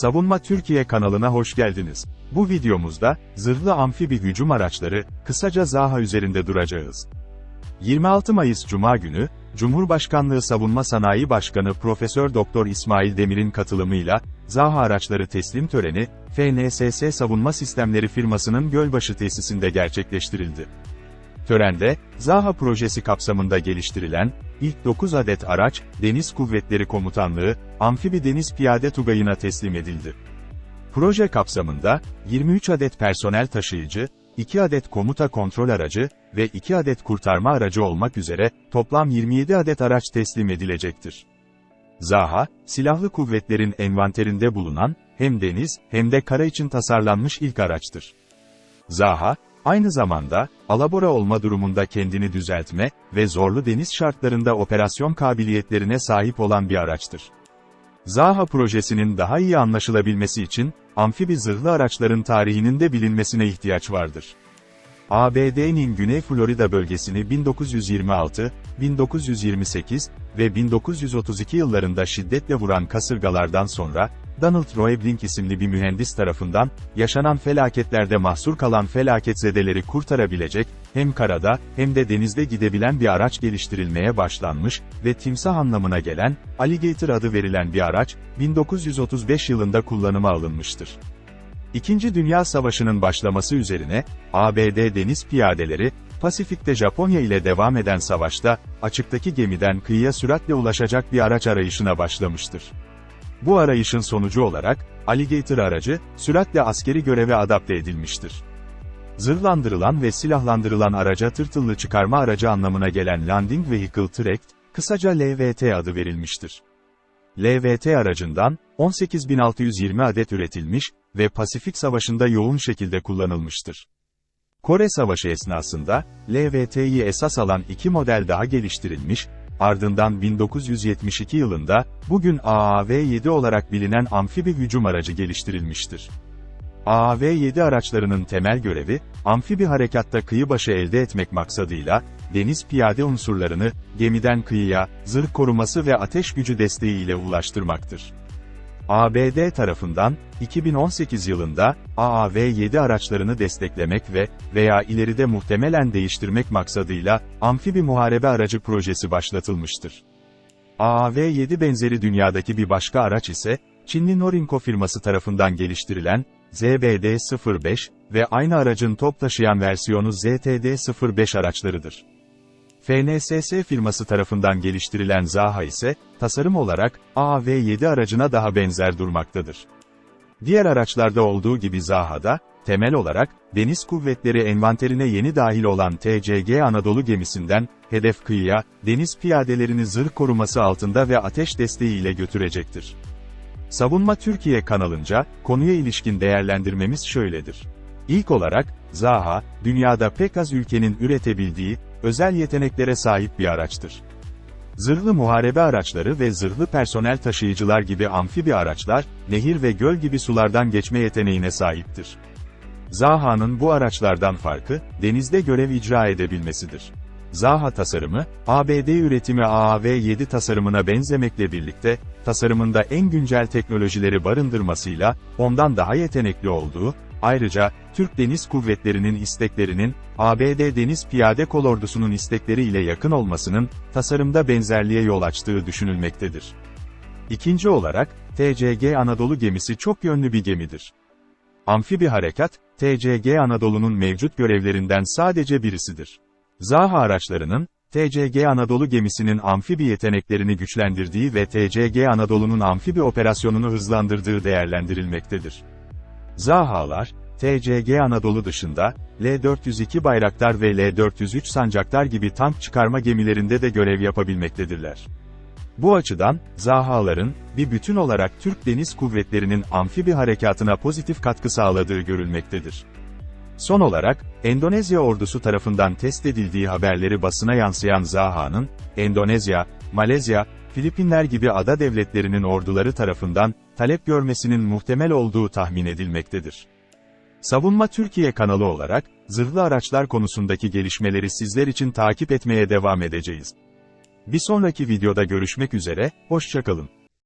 Savunma Türkiye kanalına hoş geldiniz. Bu videomuzda, zırhlı amfibi hücum araçları, kısaca ZAHA üzerinde duracağız. 26 Mayıs Cuma günü, Cumhurbaşkanlığı Savunma Sanayi Başkanı Profesör Doktor İsmail Demir'in katılımıyla, ZAHA araçları teslim töreni, FNSS Savunma Sistemleri firmasının Gölbaşı tesisinde gerçekleştirildi. Törende, ZAHA projesi kapsamında geliştirilen, ilk 9 adet araç, Deniz Kuvvetleri Komutanlığı, Amfibi Deniz Piyade Tugayı'na teslim edildi. Proje kapsamında, 23 adet personel taşıyıcı, 2 adet komuta kontrol aracı ve 2 adet kurtarma aracı olmak üzere, toplam 27 adet araç teslim edilecektir. ZAHA, silahlı kuvvetlerin envanterinde bulunan, hem deniz, hem de kara için tasarlanmış ilk araçtır. ZAHA, aynı zamanda, alabora olma durumunda kendini düzeltme ve zorlu deniz şartlarında operasyon kabiliyetlerine sahip olan bir araçtır. ZAHA projesinin daha iyi anlaşılabilmesi için, amfibi zırhlı araçların tarihinin de bilinmesine ihtiyaç vardır. ABD'nin Güney Florida bölgesini 1926, 1928 ve 1932 yıllarında şiddetle vuran kasırgalardan sonra, Donald Roebling isimli bir mühendis tarafından, yaşanan felaketlerde mahsur kalan felaketzedeleri kurtarabilecek, hem karada, hem de denizde gidebilen bir araç geliştirilmeye başlanmış ve timsah anlamına gelen, Alligator adı verilen bir araç, 1935 yılında kullanıma alınmıştır. İkinci Dünya Savaşı'nın başlaması üzerine, ABD deniz piyadeleri, Pasifik'te Japonya ile devam eden savaşta, açıktaki gemiden kıyıya süratle ulaşacak bir araç arayışına başlamıştır. Bu arayışın sonucu olarak, Alligator aracı, süratle askeri göreve adapte edilmiştir. Zırhlandırılan ve silahlandırılan araca tırtıllı çıkarma aracı anlamına gelen Landing Vehicle Tracked, kısaca LVT adı verilmiştir. LVT aracından, 18.620 adet üretilmiş ve Pasifik Savaşı'nda yoğun şekilde kullanılmıştır. Kore Savaşı esnasında, LVT'yi esas alan iki model daha geliştirilmiş, ardından 1972 yılında, bugün AAV-7 olarak bilinen amfibi hücum aracı geliştirilmiştir. AAV-7 araçlarının temel görevi, amfibi harekatta kıyı başı elde etmek maksadıyla, deniz piyade unsurlarını, gemiden kıyıya, zırh koruması ve ateş gücü desteği ile ulaştırmaktır. ABD tarafından, 2018 yılında, AAV-7 araçlarını desteklemek ve veya ileride muhtemelen değiştirmek maksadıyla, amfibi muharebe aracı projesi başlatılmıştır. AAV-7 benzeri dünyadaki bir başka araç ise, Çinli Norinco firması tarafından geliştirilen, ZBD-05 ve aynı aracın top taşıyan versiyonu ZTD-05 araçlarıdır. FNSS firması tarafından geliştirilen ZAHA ise, tasarım olarak, AAV-7 aracına daha benzer durmaktadır. Diğer araçlarda olduğu gibi ZAHA'da, temel olarak, deniz kuvvetleri envanterine yeni dahil olan TCG Anadolu gemisinden, hedef kıyıya, deniz piyadelerini zırh koruması altında ve ateş desteği ile götürecektir. Savunma Türkiye kanalınca, konuya ilişkin değerlendirmemiz şöyledir. İlk olarak, ZAHA, dünyada pek az ülkenin üretebildiği, özel yeteneklere sahip bir araçtır. Zırhlı muharebe araçları ve zırhlı personel taşıyıcılar gibi amfibi araçlar, nehir ve göl gibi sulardan geçme yeteneğine sahiptir. ZAHA'nın bu araçlardan farkı, denizde görev icra edebilmesidir. ZAHA tasarımı, ABD üretimi AAV-7 tasarımına benzemekle birlikte, tasarımında en güncel teknolojileri barındırmasıyla, ondan daha yetenekli olduğu, ayrıca, Türk Deniz Kuvvetleri'nin isteklerinin, ABD Deniz Piyade Kolordusu'nun istekleri ile yakın olmasının, tasarımda benzerliğe yol açtığı düşünülmektedir. İkinci olarak, TCG Anadolu gemisi çok yönlü bir gemidir. Amfibi harekat, TCG Anadolu'nun mevcut görevlerinden sadece birisidir. ZAHA araçlarının, TCG Anadolu gemisinin amfibi yeteneklerini güçlendirdiği ve TCG Anadolu'nun amfibi operasyonunu hızlandırdığı değerlendirilmektedir. ZAHA'lar, TCG Anadolu dışında, L-402 Bayraktar ve L-403 Sancaktar gibi tank çıkarma gemilerinde de görev yapabilmektedirler. Bu açıdan, ZAHA'ların, bir bütün olarak Türk Deniz Kuvvetleri'nin amfibi harekatına pozitif katkı sağladığı görülmektedir. Son olarak, Endonezya ordusu tarafından test edildiği haberleri basına yansıyan ZAHA'nın, Endonezya, Malezya, Filipinler gibi ada devletlerinin orduları tarafından, talep görmesinin muhtemel olduğu tahmin edilmektedir. Savunma Türkiye kanalı olarak, zırhlı araçlar konusundaki gelişmeleri sizler için takip etmeye devam edeceğiz. Bir sonraki videoda görüşmek üzere, hoşçakalın.